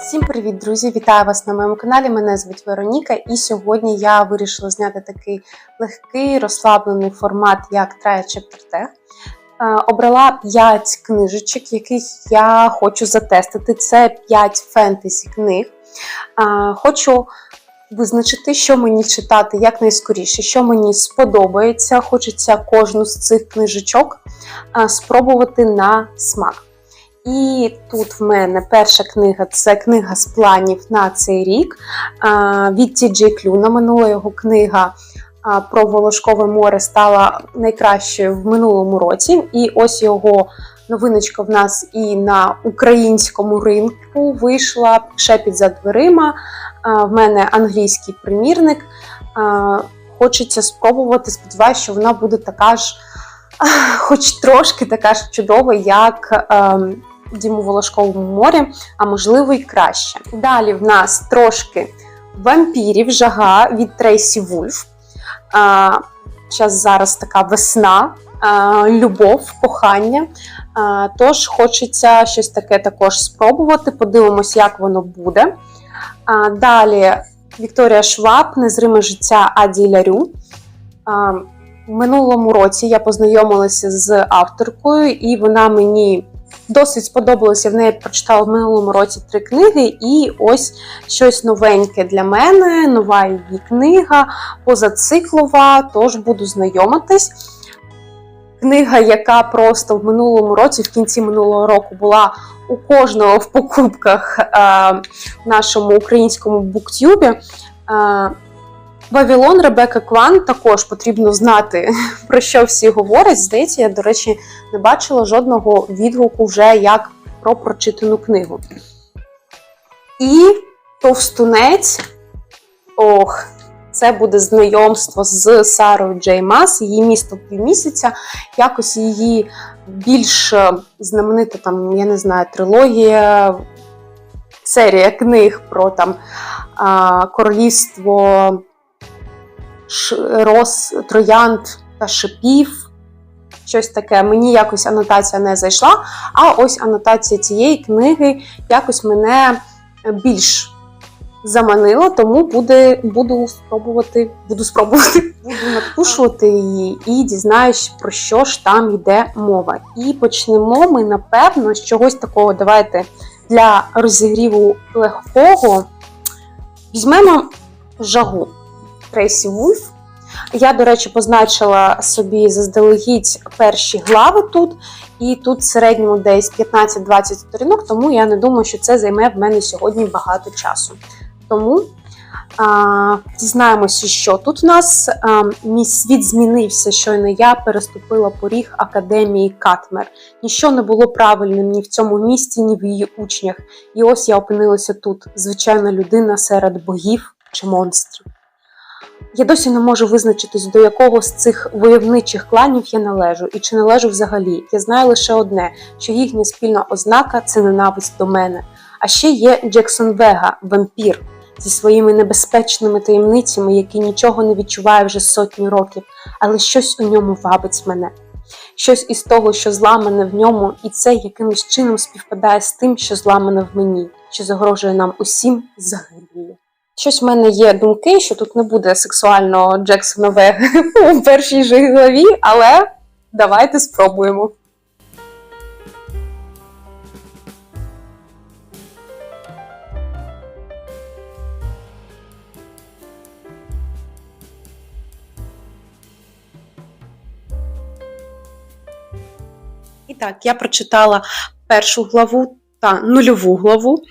Всім привіт, друзі! Вітаю вас на моєму каналі. Мене звуть Вероніка, і сьогодні я вирішила зняти такий легкий розслаблений формат, як Try a Chapter Tech. Е, Обрала 5 книжечок, яких я хочу затестити. Це 5 фентезі книг. Е, Хочу визначити, що мені читати якнайскоріше, що мені сподобається. Хочеться кожну з цих книжечок е, спробувати на смак. І тут в мене перша книга це книга з планів на цей рік від Ті Клюна. Минула його книга про Волошкове море стала найкращою в минулому році. І ось його новиночка в нас і на українському ринку вийшла шепіт за дверима. В мене англійський примірник. Хочеться спробувати. Сподіваюся, що вона буде така ж, хоч трошки така ж чудова, як. ем, Діму Волошковому морі, а можливо й краще. Далі в нас трошки вампірів, жага від Трейсі Вульф. А, Зараз зараз така весна, а, любов, кохання. А, Тож хочеться щось таке також спробувати. Подивимось, як воно буде. А, Далі Вікторія Шваб, Незриме життя Аді Лярю. А, В минулому році я познайомилася з авторкою, і вона мені досить сподобалося. В неї прочитала в минулому році три книги, і ось щось новеньке для мене, нова її книга, позациклова, тож буду знайомитись. Книга, яка просто в минулому році, в кінці минулого року, була у кожного в покупках в нашому українському буктюбі. Вавілон Ребека Кван також потрібно знати, про що всі говорять. Здається, я, до речі, не бачила жодного відгуку вже як про прочитану книгу. І товстунець. Ох, це буде знайомство з Сарою Джей Мас, її місто півмісяця. Якось її більш е, знаменита, там, я не знаю, трилогія, серія книг про там королівство роз троянд та шипів. Щось таке. Мені якось анотація не зайшла, а ось анотація цієї книги якось мене більш заманила, тому буде, буду спробувати, буду спробувати, буду надпушувати її і дізнаюсь, про що ж там йде мова. І почнемо ми, напевно, з чогось такого. Давайте для розігріву легкого візьмемо жагу. Трейсі Вульф. Я, до речі, позначила собі заздалегідь перші глави тут, і тут в середньому десь 15-20 сторінок, тому я не думаю, що це займе в мене сьогодні багато часу. Тому а, дізнаємося, що тут у нас а, мій світ змінився. Щойно я переступила поріг академії Катмер. Ніщо не було правильним ні в цьому місті, ні в її учнях. І ось я опинилася тут, звичайна людина серед богів чи монстрів. Я досі не можу визначитись, до якого з цих войовничих кланів я належу і чи належу взагалі. Я знаю лише одне: що їхня спільна ознака це ненависть до мене. А ще є Джексон Вега, вампір, зі своїми небезпечними таємницями, який нічого не відчуває вже сотні років, але щось у ньому вабить мене. Щось із того, що зламане в ньому, і це якимось чином співпадає з тим, що зламане в мені, що загрожує нам усім загибелью. Щось в мене є думки, що тут не буде сексуального Джексонове у першій же главі, але давайте спробуємо. І так, я прочитала першу главу та нульову главу.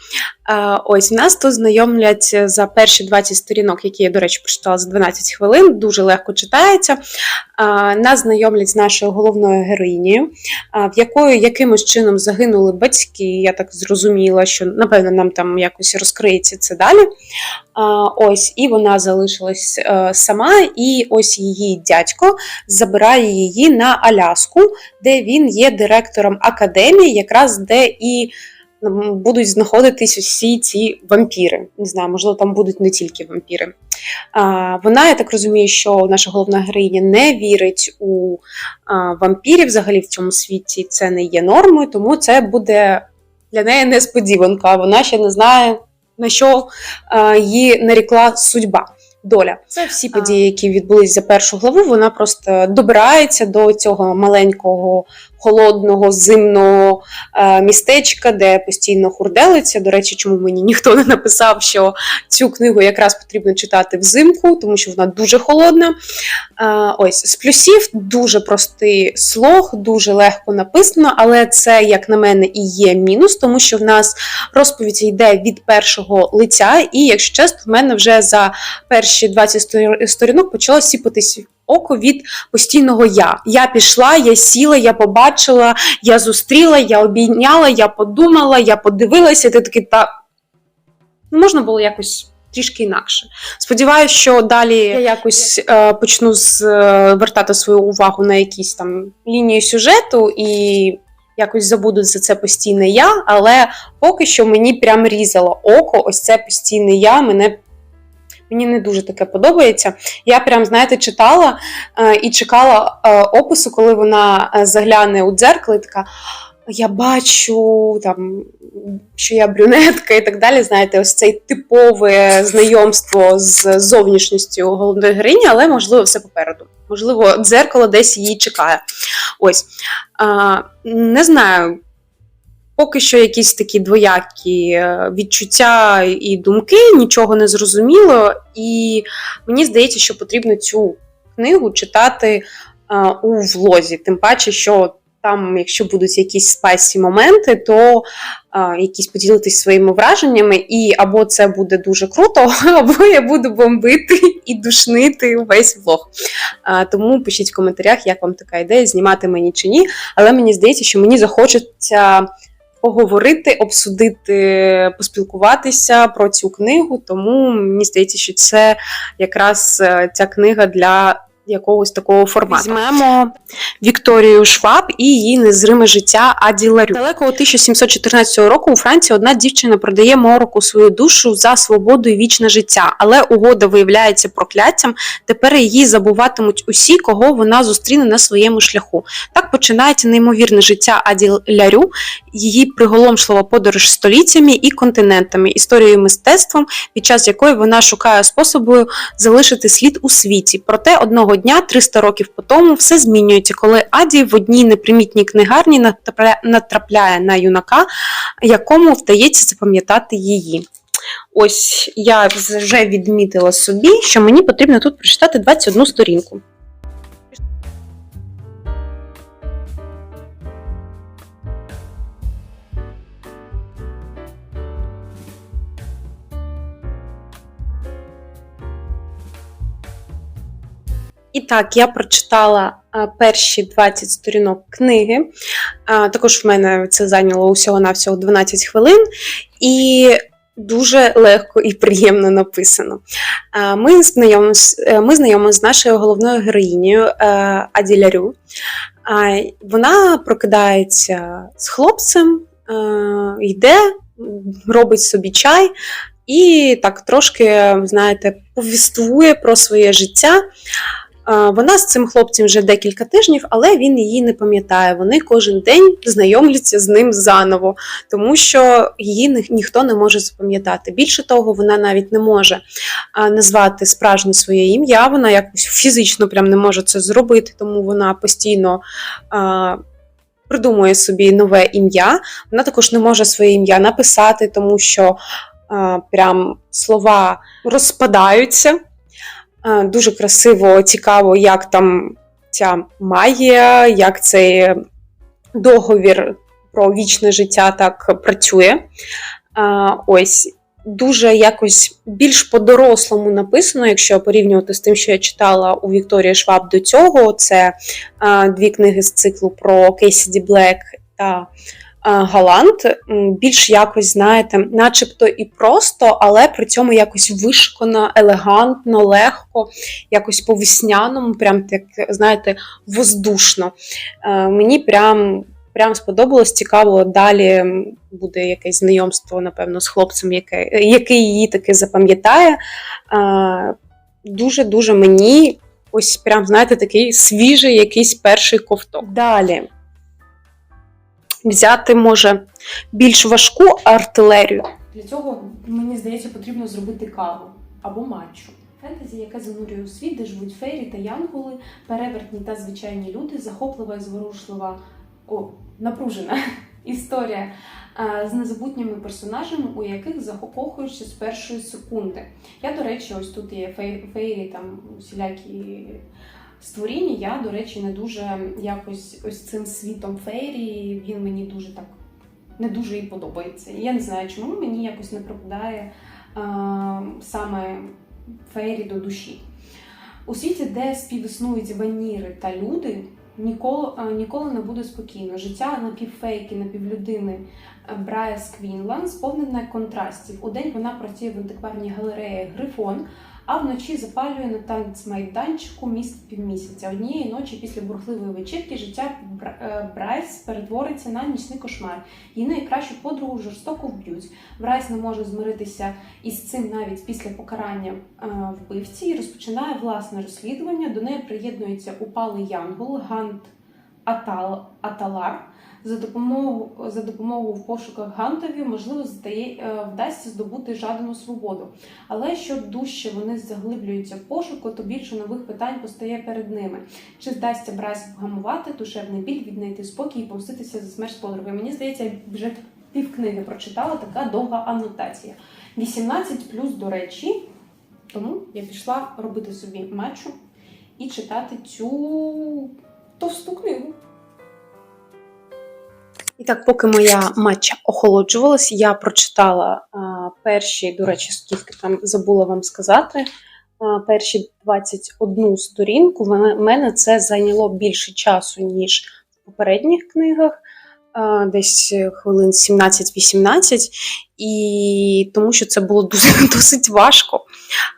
Ось в нас тут знайомлять за перші 20 сторінок, які я, до речі, прочитала за 12 хвилин, дуже легко читається. Нас знайомлять з нашою головною героїнею, в якої якимось чином загинули батьки. Я так зрозуміла, що напевно нам там якось розкриється це далі. Ось, і вона залишилась е, сама, і ось її дядько забирає її на Аляску, де він є директором академії, якраз де і будуть знаходитись усі ці вампіри. Не знаю, можливо, там будуть не тільки вампіри. А, Вона, я так розумію, що наша головна героїня не вірить у а, вампірів взагалі в цьому світі. Це не є нормою, тому це буде для неї несподіванка. Вона ще не знає, на що її нарікла судьба. Доля. Це всі події, які відбулись за першу главу. Вона просто добирається до цього маленького, холодного, зимного е, містечка, де постійно хурделиться. До речі, чому мені ніхто не написав, що цю книгу якраз потрібно читати взимку, тому що вона дуже холодна. Е, ось з плюсів дуже простий слог, дуже легко написано, але це, як на мене, і є мінус, тому що в нас розповідь йде від першого лиця, і, якщо чесно, в мене вже за перші 20 сторінок почало сіпатись око від постійного я. Я пішла, я сіла, я побачила, я зустріла, я обійняла, я подумала, я подивилася, і ти такий та ну, можна було якось. Трішки інакше. Сподіваюся, що далі я якось е, почну звертати свою увагу на якісь там лінії сюжету і якось забуду за це постійне я, але поки що мені прям різало око, ось це постійне я. Мене мені не дуже таке подобається. Я прям, знаєте, читала е, і чекала е, опису, коли вона е, загляне у дзеркало і така. Я бачу там, що я брюнетка і так далі. Знаєте, ось це типове знайомство з зовнішністю головної героїні, але можливо все попереду. Можливо, дзеркало десь її чекає. Ось а, не знаю. Поки що якісь такі двоякі е, відчуття і думки, нічого не зрозуміло, і мені здається, що потрібно цю книгу читати а, у влозі. Тим паче, що там, якщо будуть якісь спайсі моменти, то а, якісь поділитись своїми враженнями, і або це буде дуже круто, або я буду бомбити і душнити весь влог. А, тому пишіть в коментарях, як вам така ідея, знімати мені чи ні. Але мені здається, що мені захочеться поговорити, обсудити, поспілкуватися про цю книгу. Тому мені здається, що це якраз е, ця книга для якогось такого формату. Візьмемо Вікторію Шваб і її незриме життя Аді Ларю. Далекого 1714 року у Франції одна дівчина продає мороку свою душу за свободу і вічне життя, але угода виявляється прокляттям. Тепер її забуватимуть усі, кого вона зустріне на своєму шляху. Так починається неймовірне життя Аді Лярю, її приголомшлива подорож століттями і континентами, історією мистецтвом, під час якої вона шукає способу залишити слід у світі. Проте одного дня, 300 років по тому, все змінюється, коли Аді в одній непримітній книгарні натрапляє на юнака, якому вдається запам'ятати її. Ось я вже відмітила собі, що мені потрібно тут прочитати 21 сторінку. І так, я прочитала а, перші 20 сторінок книги. А, також в мене це зайняло усього-навсього 12 хвилин. І дуже легко і приємно написано. А, Ми знайомимось, е, ми знайомимось з нашою головною героїнею е, Аді А, Вона прокидається з хлопцем, е, йде, робить собі чай. І так трошки, знаєте, повіствує про своє життя. Вона з цим хлопцем вже декілька тижнів, але він її не пам'ятає. Вони кожен день знайомляться з ним заново, тому що її ніхто не може запам'ятати. Більше того, вона навіть не може назвати справжнє своє ім'я. Вона якось фізично прям не може це зробити, тому вона постійно. Придумує собі нове ім'я. Вона також не може своє ім'я написати, тому що а, прям слова розпадаються. А, Дуже красиво, цікаво, як там ця магія, як цей договір про вічне життя так працює. Ось дуже якось більш по-дорослому написано, якщо порівнювати з тим, що я читала у Вікторії Шваб до цього. Це а, дві книги з циклу про Кейсіді Блек та Галант. Більш якось, знаєте, начебто і просто, але при цьому якось вишукано, елегантно, легко, якось по весняному, прям так, знаєте, воздушно. Е, Мені прям. Прям сподобалось, цікаво. Далі буде якесь знайомство, напевно, з хлопцем, яке, який її таки запам'ятає. Е, Дуже-дуже мені ось прям, знаєте, такий свіжий якийсь перший ковток. Далі. Взяти, може, більш важку артилерію. Для цього, мені здається, потрібно зробити каву або матчу. Фентезі, яке занурює у світ, де живуть фейрі та янголи, перевертні та звичайні люди, захоплива і зворушлива, о, напружена історія е, з незабутніми персонажами, у яких закохуєшся з першої секунди. Я, до речі, ось тут є фей- фейрі, там усілякі створіння. Я, до речі, не дуже якось ось цим світом фейрі. Він мені дуже так не дуже і подобається. І я не знаю, чому мені якось не припадає е, саме фейрі до душі. У світі, де співіснують ваніри та люди, ніколи, ніколи не буде спокійно. Життя напівфейки, напівлюдини е, Брайас Квінлан сповнене контрастів. Удень вона працює в антикварній галереї Грифон, а вночі запалює на танцмайданчику міст півмісяця. Однієї ночі після бурхливої вечірки життя е, Брайс перетвориться на нічний кошмар. Її найкращу подругу жорстоко вб'ють. Брайс не може змиритися із цим навіть після покарання е, вбивці і розпочинає власне розслідування. До неї приєднується упалий Янгол Гант Атал, Аталар. За допомогою, за допомогою в пошуках Гантові, можливо, здає, е, вдасться здобути жадану свободу. Але що дужче вони заглиблюються в пошуку, то більше нових питань постає перед ними. Чи вдасться Брайс вгамувати душевний біль, віднайти спокій і помститися за смерть подруги? Мені здається, я вже пів книги прочитала, така довга анотація. 18 плюс, до речі, тому я пішла робити собі матчу і читати цю товсту книгу. І так, поки моя матча охолоджувалась, я прочитала а, перші, до речі, скільки там забула вам сказати. а, Перші 21 сторінку. В мене- це зайняло більше часу, ніж в попередніх книгах, а, десь хвилин 17-18, і тому що це було дуже, досить важко.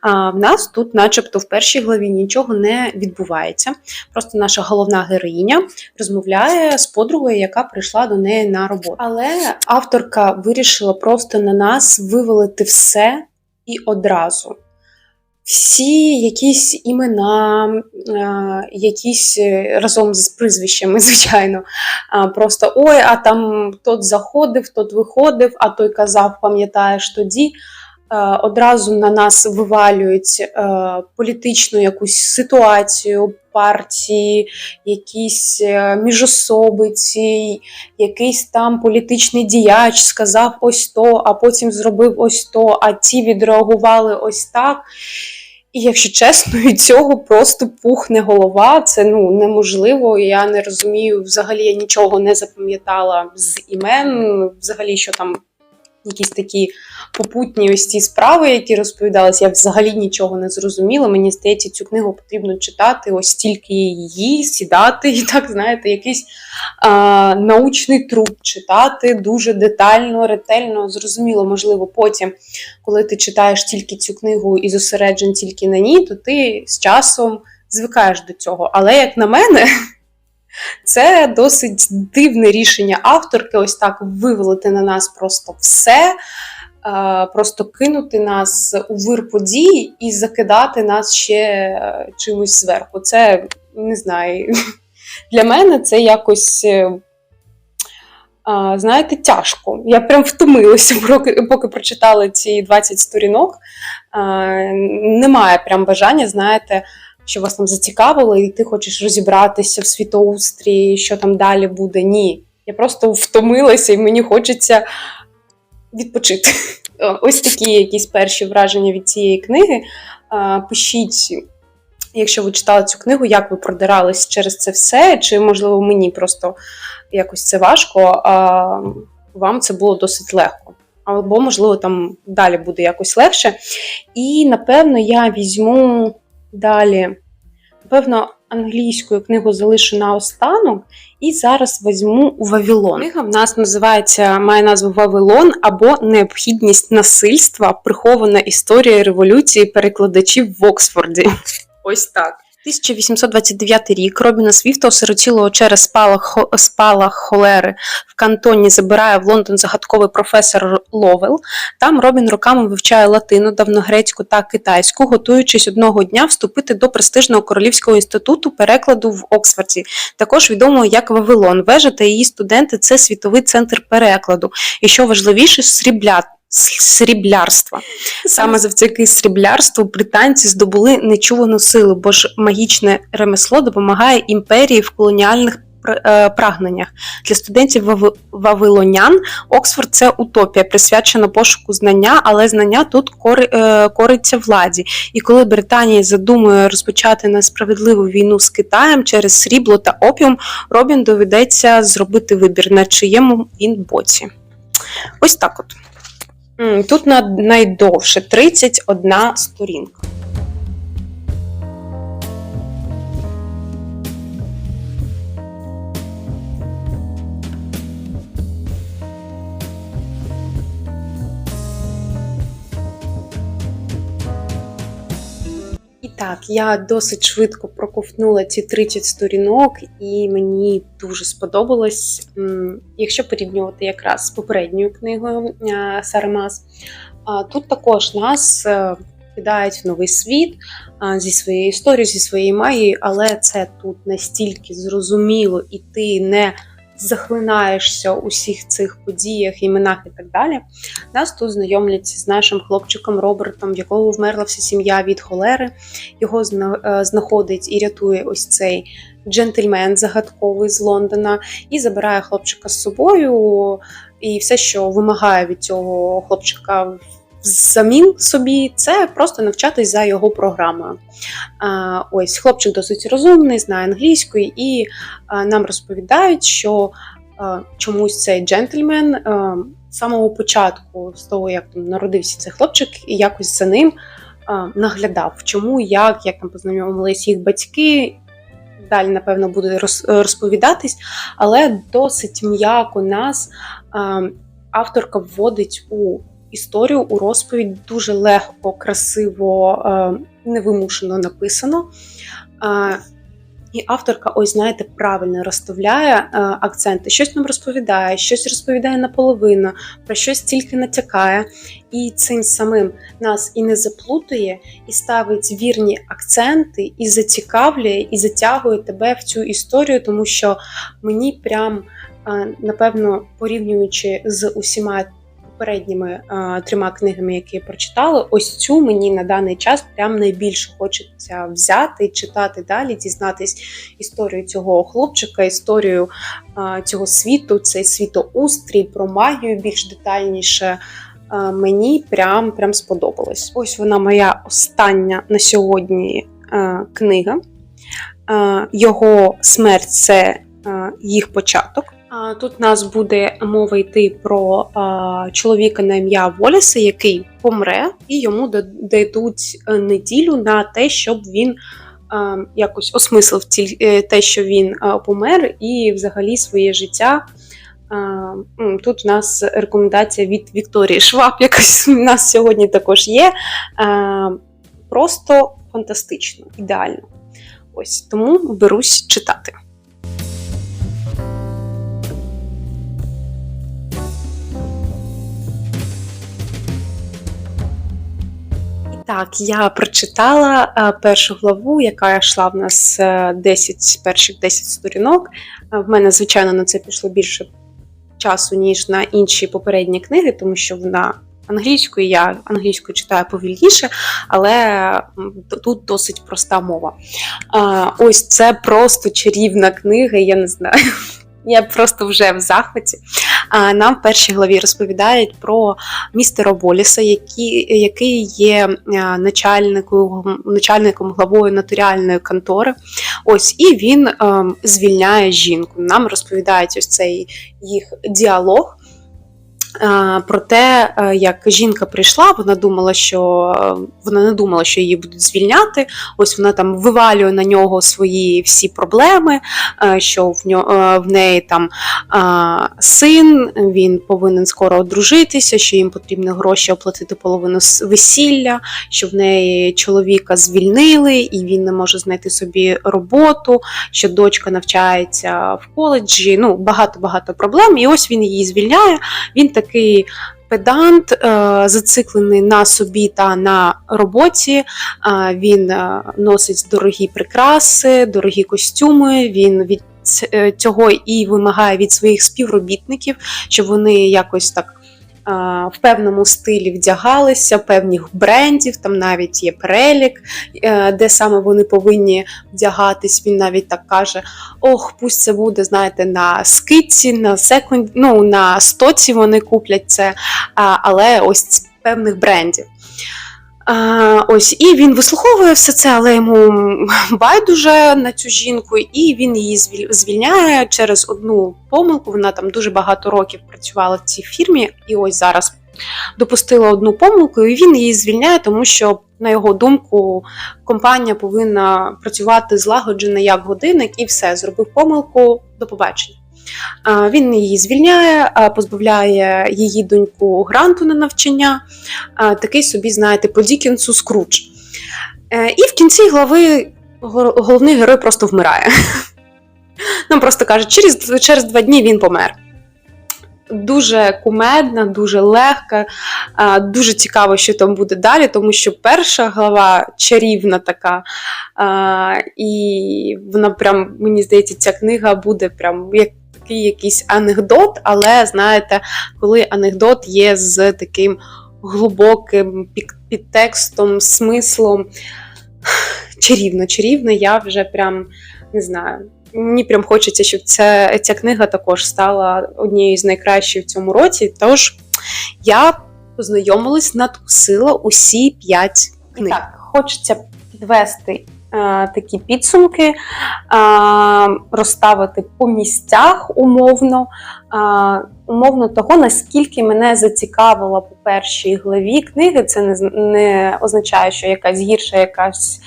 А в нас тут, начебто, в першій главі нічого не відбувається. Просто наша головна героїня розмовляє з подругою, яка прийшла до неї на роботу. Але авторка вирішила просто на нас вивалити все і одразу. Всі якісь імена, якісь е, разом з прізвищами, звичайно. Просто ой, а там тот заходив, тот виходив, а той казав, пам'ятаєш тоді. Одразу на нас вивалюють е, політичну якусь ситуацію партії, якісь е, міжособиці, якийсь там політичний діяч сказав ось то, а потім зробив ось то, а ті відреагували ось так. І якщо чесно, від цього просто пухне голова. Це ну неможливо. Я не розумію. Взагалі я нічого не запам'ятала з імен, взагалі, що там якісь такі попутні ось ці справи, які розповідалися, я взагалі нічого не зрозуміла. Мені здається, цю книгу потрібно читати ось тільки її, сідати і так, знаєте, якийсь а, научний труд читати дуже детально, ретельно, зрозуміло, можливо, потім, коли ти читаєш тільки цю книгу і зосереджен тільки на ній, то ти з часом звикаєш до цього. Але як на мене. Це досить дивне рішення авторки, ось так вивалити на нас просто все, е, просто кинути нас у вир подій і закидати нас ще е, чимось зверху. Це не знаю. Для мене це якось. е, Знаєте, тяжко. Я прям втомилася, поки прочитала ці 20 сторінок. Немає прям бажання, знаєте, що вас там зацікавило, і ти хочеш розібратися в світоустрії, що там далі буде. Ні. Я просто втомилася і мені хочеться відпочити. Ось такі якісь перші враження від цієї книги. Пишіть, якщо ви читали цю книгу, як ви продирались через це все, чи, можливо, мені просто якось це важко, а вам це було досить легко. Або, можливо, там далі буде якось легше. І, напевно, я візьму далі, напевно, англійською книгу залишу на останок, і зараз візьму Вавилон. Книга в нас називається, має назву Вавилон або Необхідність насильства, прихована історія революції перекладачів в Оксфорді. Ось так. 1829 рік Робіна Свіфта, осиротілого через спалах, спалах холери в кантоні, забирає в Лондон загадковий професор Ловел. Там Робін роками вивчає латину, давногрецьку та китайську, готуючись одного дня вступити до престижного королівського інституту перекладу в Оксфорді, також відомого як Вавилон. Вежа та її студенти це світовий центр перекладу. І що важливіше, срібля. Сріблярства. Саме завдяки сріблярству британці здобули нечувану силу, бо ж магічне ремесло допомагає імперії в колоніальних е, прагненнях. Для студентів вавилонян Оксфорд це утопія, присвячена пошуку знання, але знання тут кори, е, кориться владі. І коли Британія задумує розпочати несправедливу війну з Китаєм через срібло та опіум, Робін доведеться зробити вибір, на чиєму він боці. Ось так от. Тут на найдовше 31 сторінка. Так, я досить швидко проковтнула ці 30 сторінок, і мені дуже сподобалось. Якщо порівнювати якраз з попередньою книгою е, Сари Мас, а, тут також нас е, кидають в новий світ зі своєю історією, зі своєю магією, але це тут настільки зрозуміло, і ти не захлинаєшся у всіх цих подіях, іменах і так далі. Нас тут знайомляться з нашим хлопчиком Робертом, в якого вмерла вся сім'я від холери. Його е, знаходить і рятує ось цей джентльмен загадковий з Лондона, і забирає хлопчика з собою. І все, що вимагає від цього хлопчика взамін собі, це просто навчатись за його програмою. Ось хлопчик досить розумний, знає англійську, і нам розповідають, що чомусь цей джентльмен з самого початку, з того, як там народився цей хлопчик, і якось за ним наглядав, чому, як, як там познайомились їх батьки. Далі, напевно, буде розповідатись, але досить м'яко нас авторка вводить у історію, у розповідь дуже легко, красиво, невимушено написано. І авторка, ось знаєте, правильно розставляє е, акценти. Щось нам розповідає, щось розповідає наполовину, про щось тільки натякає, і цим самим нас і не заплутує, і ставить вірні акценти, і зацікавлює, і затягує тебе в цю історію, тому що мені прям, е, напевно, порівнюючи з усіма попередніми е, трьома книгами, які я прочитала, ось цю мені на даний час прям найбільше хочеться взяти, читати далі, дізнатись історію цього хлопчика, історію е, цього світу, цей світоустрій, про магію більш детальніше. Е, Мені прям прям сподобалось. Ось вона моя остання на сьогодні е, книга. Е, Його смерть це е, їх початок. Тут у нас буде мова йти про чоловіка на ім'я Воліса, який помре, і йому да- дадуть е, неділю на те, щоб він якось осмислив е, те, що він помер, і взагалі своє життя. Тут у нас рекомендація від Вікторії Шваб, якось у нас сьогодні також є. Просто фантастично, ідеально. Ось тому берусь читати. Так, я прочитала е, першу главу, яка йшла в нас е, 10, перших 10 сторінок. Е, В мене, звичайно, на це пішло більше часу, ніж на інші попередні книги, тому що вона англійською, я англійською читаю повільніше, але тут досить проста мова. Е, Ось це просто чарівна книга, я не знаю. Я просто вже в захваті. Нам в першій главі розповідають про містера Боліса, який, який є начальником, начальником главою нотаріальної контори. Ось і він ем, звільняє жінку. Нам розповідають ось цей їх діалог. Про те, е, як жінка прийшла, вона думала, що е, вона не думала, що її будуть звільняти. Ось вона там вивалює на нього свої всі проблеми, е, що в нього в неї там син, він повинен скоро одружитися, що їм потрібно гроші оплатити половину весілля, що в неї чоловіка звільнили, і він не може знайти собі роботу, що дочка навчається в коледжі. Ну, багато-багато проблем. І ось він її звільняє. Він такий. Педант е, зациклений на собі та на роботі. Е, він е, носить дорогі прикраси, дорогі костюми. Він від цього і вимагає від своїх співробітників, щоб вони якось так в певному стилі вдягалися, певних брендів. Там навіть є перелік, е, де саме вони повинні вдягатись. Він навіть так каже: ох, пусть це буде, знаєте, на скидці, на секунд, ну на стоці вони куплять це, але ось певних брендів. А, ось, і він вислуховує все це, але йому байдуже на цю жінку, і він її звіль- звільняє через одну помилку. Вона там дуже багато років працювала в цій фірмі, і ось зараз допустила одну помилку, і він її звільняє, тому що, на його думку, компанія повинна працювати злагоджено як годинник, і все, зробив помилку до побачення. Він її звільняє, позбавляє її доньку гранту на навчання. Такий собі, знаєте, по Дікінсу скруч. Е, І в кінці глави головний герой просто вмирає. Нам просто кажуть, через, через два дні він помер. Дуже кумедна, дуже легка, дуже цікаво, що там буде далі, тому що перша глава чарівна така. І вона прям, мені здається, ця книга буде прям як такий якийсь анекдот, але знаєте, коли анекдот є з таким глибоким підтекстом, смислом. Чарівно, чарівно, я вже прям не знаю. Мені прям хочеться, щоб ця, ця книга також стала однією з найкращих в цьому році. Тож я познайомилась, надкусила усі п'ять книг. Так, хочеться підвести такі підсумки, е, розставити по місцях умовно, е, умовно того, наскільки мене зацікавила по першій главі книги. Це не, означає, що якась гірша, якась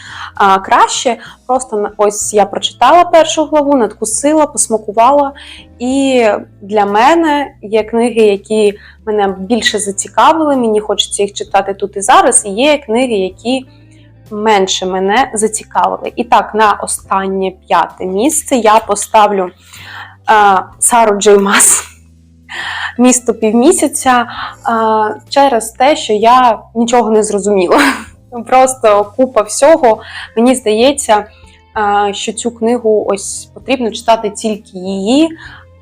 краще. Просто ось я прочитала першу главу, надкусила, посмакувала. І для мене є книги, які мене більше зацікавили. Мені хочеться їх читати тут і зараз. І є книги, які менше мене зацікавили. І так, на останнє п'яте місце я поставлю Сару Джей Мас. Місто півмісяця а, через те, що я нічого не зрозуміла. Просто купа всього. Мені здається, що цю книгу ось потрібно читати тільки її,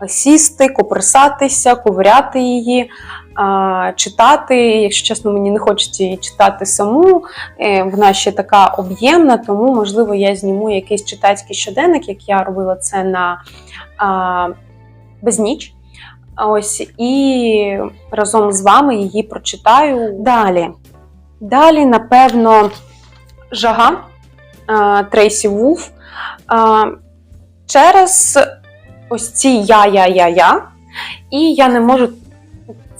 сісти, коперсатися, ковиряти її, читати. Якщо чесно, мені не хочеться її читати саму. Е, Вона ще така об'ємна, тому можливо я зніму якийсь читацький щоденник, як я робила це на безніч. Ось і разом з вами її прочитаю далі. Далі, напевно, жага Трейсі Вуф. Через ось ці я-я-я-я. І я не можу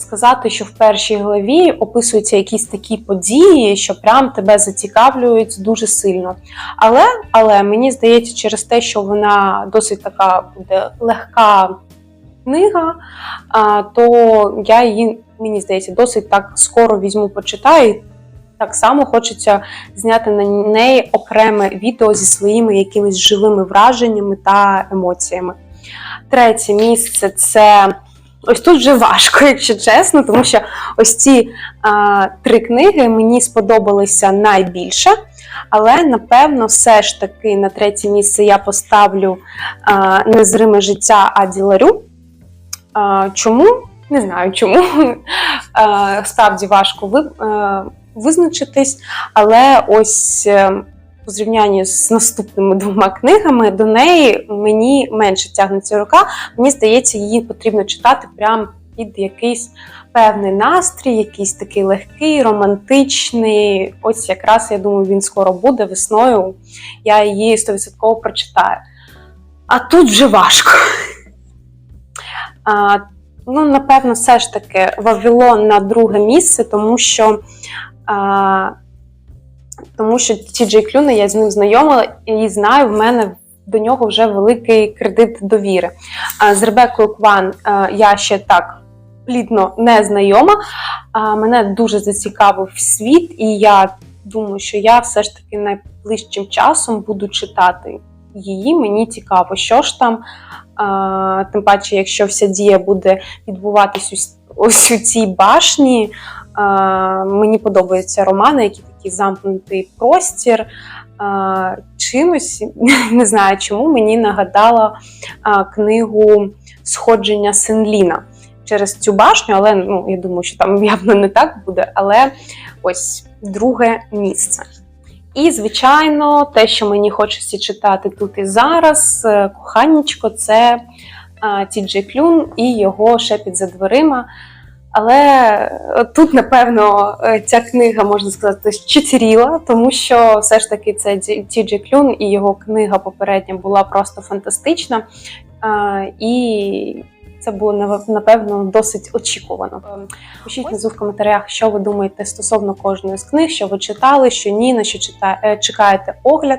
сказати, що в першій главі описуються якісь такі події, що прям тебе зацікавлюють дуже сильно. Але, але мені здається, через те, що вона досить така буде легка книга, то я її, мені здається, досить так скоро візьму, почитаю. І Так само хочеться зняти на неї окреме відео зі своїми якимись живими враженнями та емоціями. Третє місце це ось тут вже важко, якщо чесно, тому що ось ці а, три книги мені сподобалися найбільше. Але напевно, все ж таки на третє місце я поставлю а, незриме життя Аді Ларю. А, чому? Не знаю чому. А, справді важко ви, е, визначитись, але ось е, у зрівнянні з наступними двома книгами до неї мені менше тягнеться рука. Мені здається, її потрібно читати прямо під якийсь певний настрій, якийсь такий легкий, романтичний. Ось якраз я думаю, він скоро буде весною. Я її 100% прочитаю. А тут вже важко. А, ну, напевно, все ж таки Вавилон на друге місце, тому що. А, тому що Ті Джей Клюна, я з ним знайома і знаю, в мене до нього вже великий кредит довіри. А з Ребекою Кван я ще так плідно не знайома. А, мене дуже зацікавив світ, і я думаю, що я все ж таки найближчим часом буду читати її. Мені цікаво, що ж там. А, тим паче, якщо вся дія буде відбуватись ось, у цій башні. Мені подобаються романи, які такий замкнутий простір. Чимось не знаю чому мені нагадала книгу Сходження Сенліна через цю башню, але ну, я думаю, що там явно не так буде. Але ось друге місце. І, звичайно, те, що мені хочеться читати тут і зараз, е, коханнячко, це Ті Джей Клюн і його шепіт за дверима. Але тут, напевно, е, ця книга, можна сказати, щитіріла, тому що все ж таки це Ті Джей Клюн і його книга попередня була просто фантастична. І це було напевно досить очікувано. Ем, Пишіть внизу в коментарях, що ви думаєте стосовно кожної з книг, що ви читали, що ні, на що е, чекаєте огляд.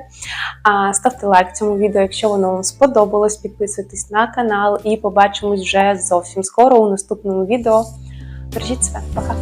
Ставте лайк цьому відео, якщо воно вам сподобалось. Підписуйтесь на канал і побачимось вже зовсім скоро у наступному відео. Бережіть себе, пока!